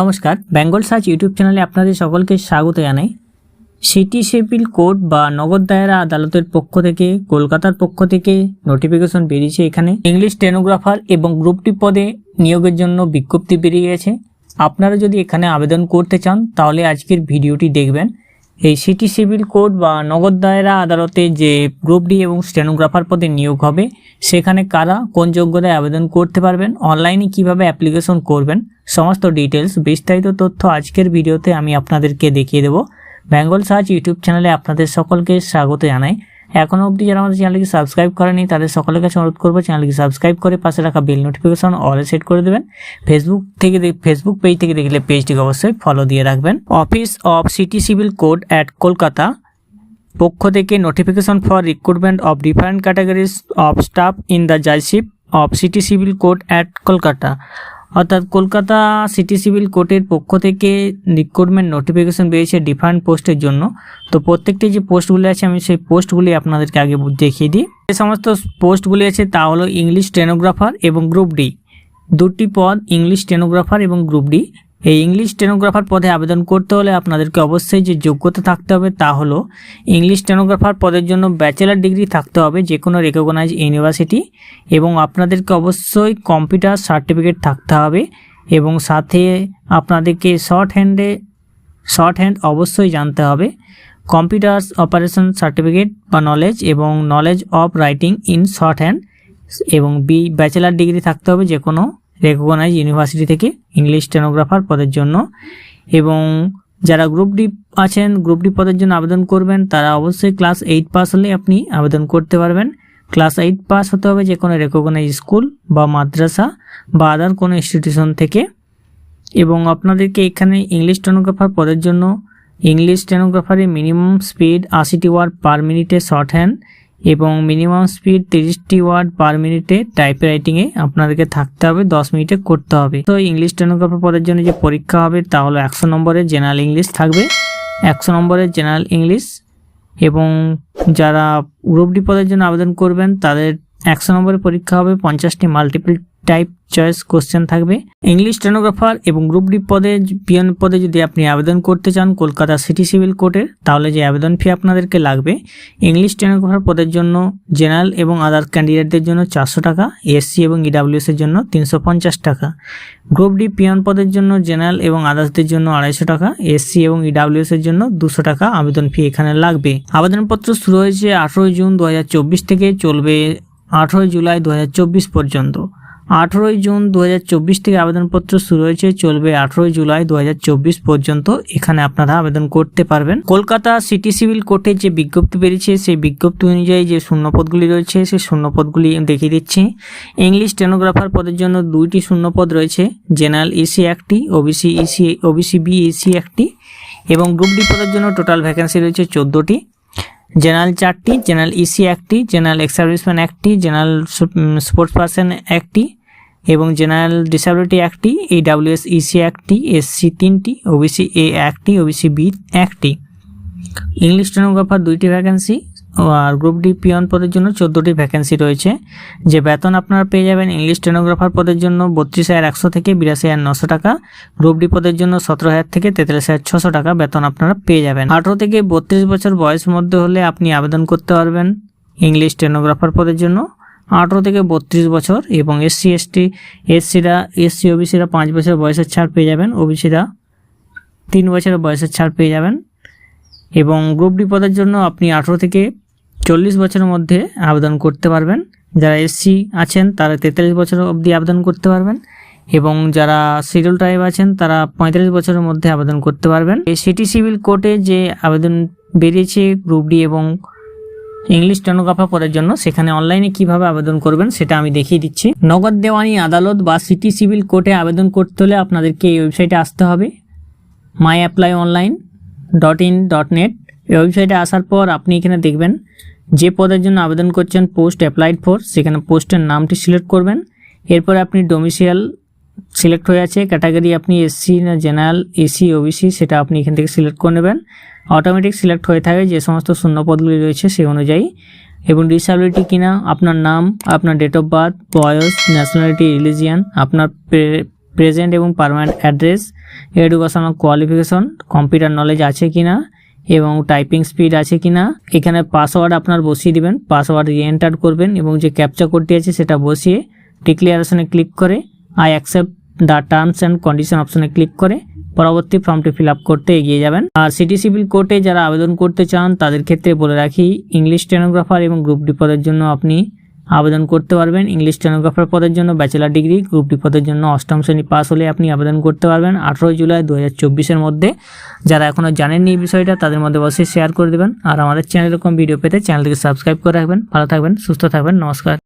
নমস্কার, Bengal search YouTube চ্যানেলে আপনাদের সকলকে স্বাগত জানাই। সিটি সিভিল কোর্ট বা নগদ দায়রা আদালতের পক্ষ থেকে, কলকাতার পক্ষ থেকে নোটিফিকেশন বেরিয়েছে এখানে। ইংলিশ টেনোগ্রাফার এবং গ্রুপটি পদে নিয়োগের জন্য বিজ্ঞপ্তি বেরিয়ে গেছে। আপনারা যদি এখানে আবেদন করতে চান, তাহলে আজকের ভিডিওটি দেখবেন। এই সিটি সিভিল কোর্ট বা নগদ দায়রা আদালতে যে গ্রুপ ডি এবং স্টেনোগ্রাফার পদে নিয়োগ হবে, সেখানে কারা কোন যোগ্যতায় আবেদন করতে পারবেন, অনলাইনে কীভাবে অ্যাপ্লিকেশন করবেন, সমস্ত ডিটেলস বিস্তারিত তথ্য আজকের ভিডিওতে আমি আপনাদেরকে দেখিয়ে দেব। বেঙ্গল সার্চ ইউটিউব চ্যানেলে আপনাদের সকলকে স্বাগত জানাই। এখনও অবধি যারা আমাদের চ্যানেলকে সাবস্ক্রাইব করেনি, তাদের সকলের কাছে অনুরোধ করব চ্যানেলকে সাবস্ক্রাইব করে পাশে রাখা বেল নোটিফিকেশন অলে সেট করে দেবেন। ফেসবুক থেকে ফেসবুক পেজ থেকে দেখলে পেজটিকে অবশ্যই ফলো দিয়ে রাখবেন। Office of city civil court at Kolkata পক্ষ থেকে notification for recruitment of different categories of staff in the judgeship of city civil court at Kolkata অর্থাৎ কলকাতা সিটি সিভিল কোর্টের পক্ষ থেকে রিক্রুটমেন্ট নোটিফিকেশান বেরিয়েছে ডিফারেন্ট পোস্টের জন্য। তো প্রত্যেকটি যে পোস্টগুলি আছে, আমি সেই পোস্টগুলি আপনাদেরকে আগে দেখিয়ে দিই। যে সমস্ত পোস্টগুলি আছে, তা হলো ইংলিশ স্টেনোগ্রাফার এবং গ্রুপ ডি। দুটি পদ ইংলিশ স্টেনোগ্রাফার এবং গ্রুপ ডি। এই ইংলিশ টেনোগ্রাফার পদে আবেদন করতে হলে আপনাদেরকে অবশ্যই যে যোগ্যতা থাকতে হবে তা হলো ইংলিশ টেনোগ্রাফার পদের জন্য ব্যাচেলার ডিগ্রি থাকতে হবে যে কোনো রেকগনাইজ ইউনিভার্সিটি এবং আপনাদেরকে অবশ্যই কম্পিউটার সার্টিফিকেট থাকতে হবে এবং সাথে আপনাদেরকে শর্ট হ্যান্ডে শর্ট হ্যান্ড অবশ্যই জানতে হবে কম্পিউটার অপারেশন সার্টিফিকেট বা নলেজ এবং knowledge of writing in shorthand এবং বি ব্যাচেলার ডিগ্রি থাকতে হবে যে কোনো রেকগনাইজ ইউনিভার্সিটি থেকে ইংলিশ স্টেনোগ্রাফার পদের জন্য। এবং যারা গ্রুপ ডি আছেন গ্রুপ ডি পদের জন্য আবেদন করবেন, তারা অবশ্যই ক্লাস এইট পাস হলে আপনি আবেদন করতে পারবেন। ক্লাস এইট পাস হতে হবে যে কোনো রেকগনাইজ স্কুল বা মাদ্রাসা বা আদার কোনো ইনস্টিটিউশন থেকে। এবং আপনাদেরকে এখানে ইংলিশ স্টেনোগ্রাফার পদের জন্য ইংলিশ স্টেনোগ্রাফারে মিনিমাম স্পিড আশিটি ওয়ার্ড পার মিনিটে শর্ট হ্যান্ড এবং মিনিমাম স্পিড তিরিশটি ওয়ার্ড পার মিনিটে টাইপ রাইটিংয়ে আপনাদেরকে থাকতে হবে, দশ মিনিটে করতে হবে। তো ইংলিশ টেনোগ্রাফার পদের জন্য যে পরীক্ষা হবে, তা হলো একশো নম্বরের জেনারেল ইংলিশ থাকবে, একশো নম্বরের জেনারেল ইংলিশ এবং যারা ডি পদের জন্য আবেদন করবেন, তাদের একশো নম্বরের পরীক্ষা হবে, পঞ্চাশটি মাল্টিপল টাইপ চয়েস কোশ্চেন থাকবে। ইংলিশ স্টেনোগ্রাফার এবং গ্রুপ ডি পদে পিয়ন পদে যদি আপনি আবেদন করতে চান কলকাতা সিটি সিভিল কোর্টের তাহলে যে আবেদন ফি আপনাদেরকে লাগবে ইংলিশ স্টেনোগ্রাফার পদের জন্য জেনারেল এবং আদার ক্যান্ডিডেটদের জন্য চারশো টাকা এসসি এবং ইডাব্লিউএস এর জন্য তিনশো পঞ্চাশ টাকা। গ্রুপ ডি পিয়ন পদের জন্য জেনারেল এবং আদার্সদের জন্য আড়াইশো টাকা এসসি এবং ইডাব্লিউএস এর জন্য দুশো টাকা আবেদন ফি এখানে লাগবে। আবেদনপত্র শুরু হয়েছে আঠেরোই জুন দুহাজার চব্বিশ থেকে, চলবে আঠেরোই জুলাই দু হাজার চব্বিশ পর্যন্ত। আঠেরোই জুন দু হাজার চব্বিশ থেকে আবেদনপত্র শুরু হয়েছে। চলবে আঠেরোই জুলাই দু হাজার চব্বিশ পর্যন্ত। এখানে আপনারা আবেদন করতে পারবেন। কলকাতা সিটি সিভিল কোর্টে যে বিজ্ঞপ্তি বেরিয়েছে, সেই বিজ্ঞপ্তি অনুযায়ী যে শূন্যপদগুলি রয়েছে, সেই শূন্যপদগুলি দেখিয়ে দিচ্ছি। ইংলিশ স্টেনোগ্রাফার পদের জন্য দুইটি শূন্যপদ রয়েছে। জেনারেল ইসি একটি OBC EC OBC B EC একটি এবং গ্রুপ ডি পদের জন্য টোটাল ভ্যাকেন্সি রয়েছে চোদ্দোটি। জেনারেল চারটি জেনারেল ইসি একটি জেনারেল এক্স সার্ভিসম্যান একটি জেনারেল স্পোর্টস পার্সন একটি এবং জেনারেল ডিসাবিলিটি একটি এই ডাব্লিউএস ইসি একটি এসসি তিনটি ওবিসি এ একটি ওবিসি বি একটি ইংলিশ স্টেনোগ্রাফার দুইটি ভ্যাকেন্সি আর গ্রুপ ডি পিয়ন পদের জন্য চোদ্দোটি ভ্যাকেন্সি রয়েছে। যে বেতন আপনারা পেয়ে যাবেন ইংলিশ স্টেনোগ্রাফার পদের জন্য বত্রিশ হাজার একশো থেকে বিরাশি হাজার নশো টাকা গ্রুপ ডি পদের জন্য সতেরো হাজার থেকে তেতাল্লিশ হাজার ছশো টাকা বেতন আপনারা পেয়ে যাবেন। আঠেরো থেকে বত্রিশ বছর বয়সের মধ্যে হলে আপনি আবেদন করতে পারবেন ইংলিশ স্টেনোগ্রাফার পদের জন্য। আঠেরো থেকে বত্রিশ বছর এবং এসসি, এসটি, এসসিরা, এসসি, ওবিসিরা পাঁচ বছর বয়সের ছাড় পেয়ে যাবেন, ওবিসিরা তিন বছরের বয়সের ছাড় পেয়ে যাবেন। এবং গ্রুপ ডি পদের জন্য আপনি আঠেরো থেকে চল্লিশ বছরের মধ্যে আবেদন করতে পারবেন। যারা এসসি আছেন, তারা তেতাল্লিশ বছর অবধি আবেদন করতে পারবেন। এবং যারা শিডিউল ট্রাইব আছেন, তারা পঁয়তাল্লিশ বছরের মধ্যে আবেদন করতে পারবেন। সিটি সিভিল কোর্টে যে আবেদন বেরিয়েছে, গ্রুপ ডি এবং ইংলিশ স্টেনোগ্রাফার পদের জন্য সেখানে অনলাইনে কীভাবে আবেদন করবেন সেটা আমি দেখিয়ে দিচ্ছি। নগদ দেওয়ানি আদালত বা সিটি সিভিল কোর্টে আবেদন করতে হলে আপনাদেরকে এই ওয়েবসাইটে আসতে হবে। My apply online dot in dot net এই ওয়েবসাইটে আসার পর আপনি এখানে দেখবেন, যে পদের জন্য আবেদন করছেন পোস্ট অ্যাপ্লাইড ফর সেখানে পোস্টের নামটি সিলেক্ট করবেন। এরপরে আপনি ডোমিসিয়াল সিলেক্ট হয়ে আছে ক্যাটাগরি আপনি এসসি না জেনারেল এসি ওবিসি সেটা আপনি এখান থেকে সিলেক্ট করে নেবেন। অটোমেটিক সিলেক্ট হয়ে থাকে, যে সমস্ত শূন্যপদগুলি রয়েছে সেই অনুযায়ী। এবং ডিসেবিলিটি কিনা, আপনার নাম, আপনার ডেট অফ বার্থ বয়স ন্যাশনালিটি রিলিজিয়ান আপনার প্রেজেন্ট এবং permanent address educational qualification computer knowledge আছে কিনা, এবং টাইপিং স্পিড আছে কিনা, এখানে পাসওয়ার্ড আপনার বসিয়ে দিবেন পাসওয়ার্ড এন্টার করবেন, এবং যে ক্যাপচা কোডটি আছে সেটা বসিয়ে ডিক্লিয়ারেশনে ক্লিক করে I accept the terms and condition অপশনে ক্লিক করে পরবর্তী ফর্মটি ফিল করতে এগিয়ে যাবেন। আর সিটি সিভিল কোর্টে যারা আবেদন করতে চান, তাদের ক্ষেত্রে বলে রাখি ইংলিশ স্টেনোগ্রাফার এবং গ্রুপ ডি পদের জন্য আপনি আবেদন করতে পারবেন। ইংলিশ স্টেনোগ্রাফার পদের জন্য ব্যাচেলার ডিগ্রি গ্রুপ ডি পদের জন্য অষ্টম শ্রেণি পাস হলে আপনি আবেদন করতে পারবেন। আঠেরোই জুলাই দু হাজার মধ্যে। যারা এখনও জানেননি এই বিষয়টা, তাদের মধ্যে অবশ্যই শেয়ার করে দেবেন। আর আমাদের চ্যানেল এরকম ভিডিও পেতে চ্যানেলটিকে সাবস্ক্রাইব করে রাখবেন। ভালো থাকবেন, সুস্থ থাকবেন, নমস্কার।